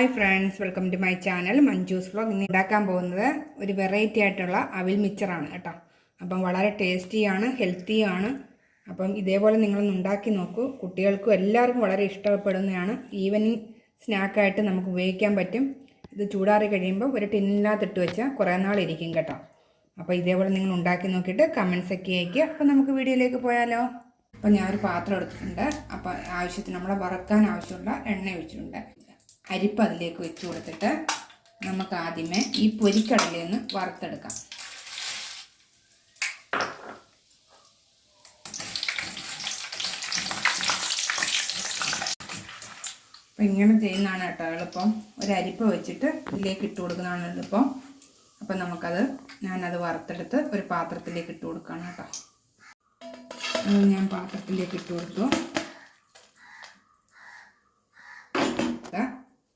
Hi friends welcome to my channel Manju's vlog. ഇന്ന് ഉണ്ടാക്കാൻ പോകുന്നത് ഒരു വെറൈറ്റി ആയിട്ടുള്ള അവിൽ മിച്ചറാണ് കേട്ടോ. അപ്പം വളരെ ടേസ്റ്റിയാണ് ഹെൽത്തിയാണ്. അപ്പം ഇതേപോലെ നിങ്ങളൊന്ന് ഉണ്ടാക്കി നോക്കൂ. കുട്ടികൾക്കും എല്ലാവർക്കും വളരെ ഇഷ്ടപ്പെടുന്നതാണ്. ഈവനിങ് സ്നാക്കായിട്ട് നമുക്ക് ഉപയോഗിക്കാൻ പറ്റും. ഇത് ചൂടാറി കഴിയുമ്പോൾ ഒരു ടിന്നിനകത്ത് ഇട്ട് വെച്ചാൽ കുറേ നാളിരിക്കും കേട്ടോ. അപ്പോൾ ഇതേപോലെ നിങ്ങൾ ഉണ്ടാക്കി നോക്കിയിട്ട് കമൻസ് ഒക്കെ അയക്കുക അപ്പോൾ നമുക്ക് വീഡിയോയിലേക്ക് പോയാലോ. അപ്പം ഞാനൊരു പാത്രം എടുത്തിട്ടുണ്ട്. അപ്പം ആവശ്യത്തിന് നമ്മളെ വറുക്കാൻ ആവശ്യമുള്ള എണ്ണ ഒഴിച്ചിട്ടുണ്ട്. അരിപ്പ് അതിലേക്ക് വെച്ച് കൊടുത്തിട്ട് നമുക്ക് ആദ്യമേ ഈ പൊരിക്കടലയിൽ നിന്ന് വറുത്തെടുക്കാം. അപ്പം ഇങ്ങനെ ചെയ്യുന്നതാണ് കേട്ടോ എളുപ്പം. ഒരു അരിപ്പ് വെച്ചിട്ട് ഇതിലേക്ക് ഇട്ട് കൊടുക്കുന്നതാണ് എളുപ്പം. അപ്പം നമുക്കത് ഞാനത് വറുത്തെടുത്ത് ഒരു പാത്രത്തിലേക്ക് ഇട്ട് കൊടുക്കുകയാണ് കേട്ടോ. ഞാൻ പാത്രത്തിലേക്ക് ഇട്ട് കൊടുത്തു.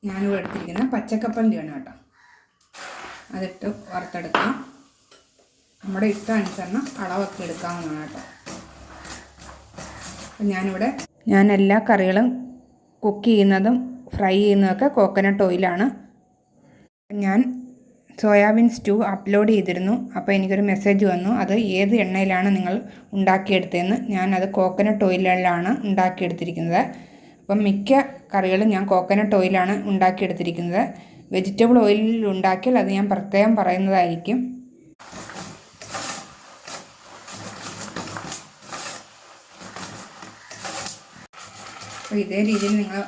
ഞാനിവിടെ എടുത്തിരിക്കുന്ന പച്ചക്കപ്പലിന്റെയാണ് കേട്ടോ. അതിട്ട് വറുത്തെടുക്കാം. നമ്മുടെ ഇഷ്ടാനുസരണം അളവൊക്കെ എടുക്കാവുന്നതാണ് കേട്ടോ. അപ്പം ഞാനിവിടെ ഞാൻ എല്ലാ കറികളും കുക്ക് ചെയ്യുന്നതും ഫ്രൈ ചെയ്യുന്നതൊക്കെ കോക്കനട്ട് ഓയിലാണ്. ഞാൻ സോയാബീൻ സ്റ്റൂ അപ്ലോഡ് ചെയ്തിരുന്നു. അപ്പോൾ എനിക്കൊരു മെസ്സേജ് വന്നു. അത് ഏത് എണ്ണയിലാണ് നിങ്ങൾ ഉണ്ടാക്കിയെടുത്തതെന്ന്. ഞാനത് കോക്കനട്ട് ഓയിലിലാണ് ഉണ്ടാക്കിയെടുത്തിരിക്കുന്നത്. അപ്പം മിക്ക കറികളും ഞാൻ കോക്കനട്ട് ഓയിലാണ് ഉണ്ടാക്കിയെടുത്തിരിക്കുന്നത്. വെജിറ്റബിൾ ഓയിലിൽ ഉണ്ടാക്കിയാൽ അത് ഞാൻ പ്രത്യേകം പറയുന്നതായിരിക്കും. അപ്പോൾ ഇതേ രീതിയിൽ നിങ്ങൾ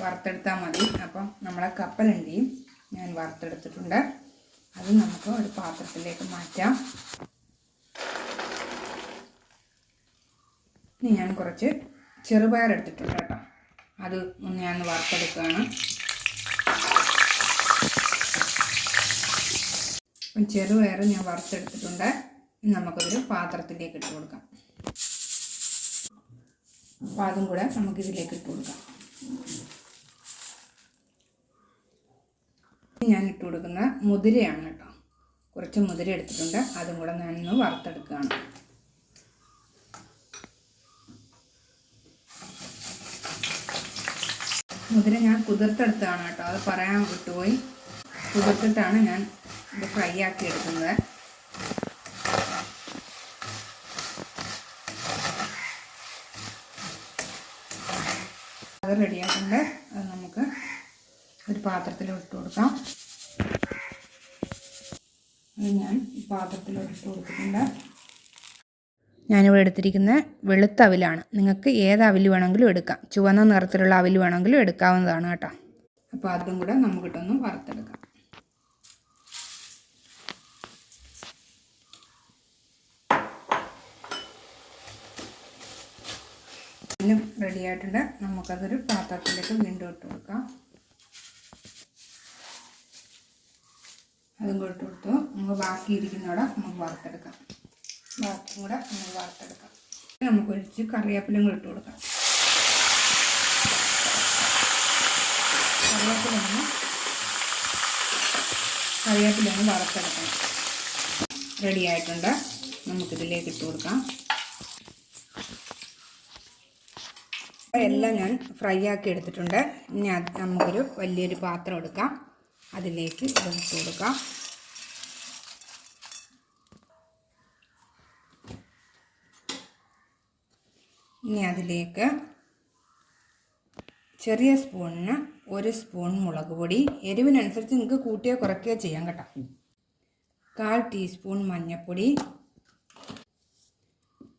വറുത്തെടുത്താൽ മതി. അപ്പം നമ്മളെ കപ്പലണ്ടിയും ഞാൻ വറുത്തെടുത്തിട്ടുണ്ട്. അത് നമുക്ക് ഒരു പാത്രത്തിലേക്ക് മാറ്റാം. ഇനി ഞാൻ കുറച്ച് ചെറുപയർ എടുത്തിട്ടുണ്ട് കേട്ടോ. അത് ഒന്ന് ഞാൻ വറുത്തെടുക്കുകയാണ്. ചെറുപയറ് ഞാൻ വറുത്തെടുത്തിട്ടുണ്ട്. നമുക്കതൊരു പാത്രത്തിലേക്ക് ഇട്ട് കൊടുക്കാം. അപ്പോൾ അതും കൂടെ നമുക്കിതിലേക്ക് ഇട്ട് കൊടുക്കാം. ഞാൻ ഇട്ട് കൊടുക്കുന്ന മുതിരയാണ് കേട്ടോ. കുറച്ച് മുതിര എടുത്തിട്ടുണ്ട്. അതും കൂടെ ഞാനൊന്ന് വറുത്തെടുക്കുകയാണ്. മുതിര ഞാൻ കുതിർത്തെടുത്തതാണ് കേട്ടോ. അത് പറയാൻ വിട്ടുപോയി. കുതിർത്തിട്ടാണ് ഞാൻ ഇത് ഫ്രൈ ആക്കി എടുക്കുന്നത്. അത് റെഡിയാക്കുന്നുണ്ട് അത് നമുക്ക് ഒരു പാത്രത്തിൽ ഇട്ട് കൊടുക്കാം. അത് ഞാൻ പാത്രത്തിൽ ഇട്ട് കൊടുത്തിട്ടുണ്ട്. ഞാനിവിടെ എടുത്തിരിക്കുന്ന വെളുത്ത അവിലാണ്. നിങ്ങൾക്ക് ഏത് അവിൽ വേണമെങ്കിലും എടുക്കാം. ചുവന്ന നിറത്തിലുള്ള അവിൽ വേണമെങ്കിലും എടുക്കാവുന്നതാണ് കേട്ടോ. അപ്പോൾ അതും കൂടെ നമുക്കിട്ടൊന്ന് വറുത്തെടുക്കാം. എല്ലാം റെഡി ആയിട്ടുണ്ട്. നമുക്കതൊരു പാത്രത്തിലേക്ക് വീണ്ടും ഇട്ട് കൊടുക്കാം. അതും കൂടെ ഇട്ട് കൊടുത്തു. നമുക്ക് ബാക്കി ഇരിക്കുന്നവിടെ നമുക്ക് വറുത്തെടുക്കാം. ബാക്കിയും കൂടെ നമ്മൾ വറുത്തെടുക്കാം. നമുക്ക് ഒഴിച്ച് കറിവേപ്പിലും കൂടെ ഇട്ട് കൊടുക്കാം. കറിവേപ്പിലൊന്ന് കറിവേപ്പിലൊന്ന് വറുത്തെടുക്കണം റെഡി ആയിട്ടുണ്ട്. നമുക്കിതിലേക്ക് ഇട്ട് കൊടുക്കാം. എല്ലാം ഞാൻ ഫ്രൈ ആക്കി എടുത്തിട്ടുണ്ട്. ഇനി നമുക്കൊരു വലിയൊരു പാത്രം എടുക്കാം. അതിലേക്ക് ഇട്ട് കൊടുക്കാം. ഇനി അതിലേക്ക് ചെറിയ സ്പൂണിന് ഒരു സ്പൂൺ മുളക് പൊടി. എരിവിനനുസരിച്ച് നിങ്ങൾക്ക് കൂട്ടിയോ കുറയ്ക്കുകയോ ചെയ്യാം കേട്ടോ. കാൽ ടീസ്പൂൺ മഞ്ഞൾപ്പൊടി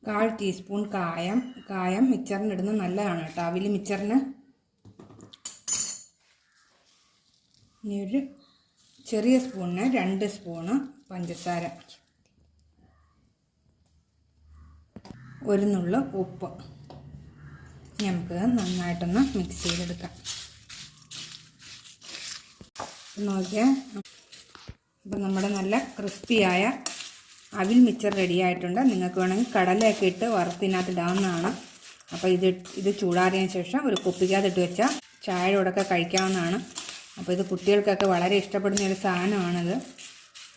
കാൽ ടീസ്പൂൺ കായം. കായം മിച്ചറിന് ഇടുന്നത് നല്ലതാണ് കേട്ടോ. അവിൽ മിച്ചറിന്. ഇനി ഒരു ചെറിയ സ്പൂണിന് രണ്ട് സ്പൂണ് പഞ്ചസാര. ഒരു നുള്ള ഉപ്പ്. നമുക്ക് നന്നായിട്ടൊന്ന് മിക്സ് ചെയ്തെടുക്കാം. നോക്കിയാൽ ഇപ്പം നമ്മുടെ നല്ല ക്രിസ്പിയായ അവിൽ മിച്ചർ റെഡിയായിട്ടുണ്ട് നിങ്ങൾക്ക് വേണമെങ്കിൽ കടലയൊക്കെ ഇട്ട് വറുത്തിനകത്ത് ഇടാവുന്നതാണ്. അപ്പോൾ ഇത് ഇത് ചൂടാറിയതിന് ശേഷം ഒരു കുപ്പിക്കകത്തിട്ട് വെച്ചാൽ ചായയോടൊക്കെ കഴിക്കാവുന്നതാണ്. അപ്പോൾ ഇത് കുട്ടികൾക്കൊക്കെ വളരെ ഇഷ്ടപ്പെടുന്ന ഒരു സാധനമാണിത്.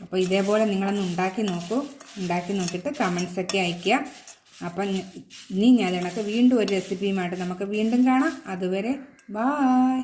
അപ്പോൾ ഇതേപോലെ നിങ്ങളൊന്ന് ഉണ്ടാക്കി നോക്കൂ. ഉണ്ടാക്കി നോക്കിയിട്ട് കമൻസൊക്കെ അയയ്ക്കുക. അപ്പം ഇനി ഞാൻ ഇണക്ക് വീണ്ടും ഒരു റെസിപ്പിയുമായിട്ട് നമുക്ക് വീണ്ടും കാണാം. അതുവരെ ബായ്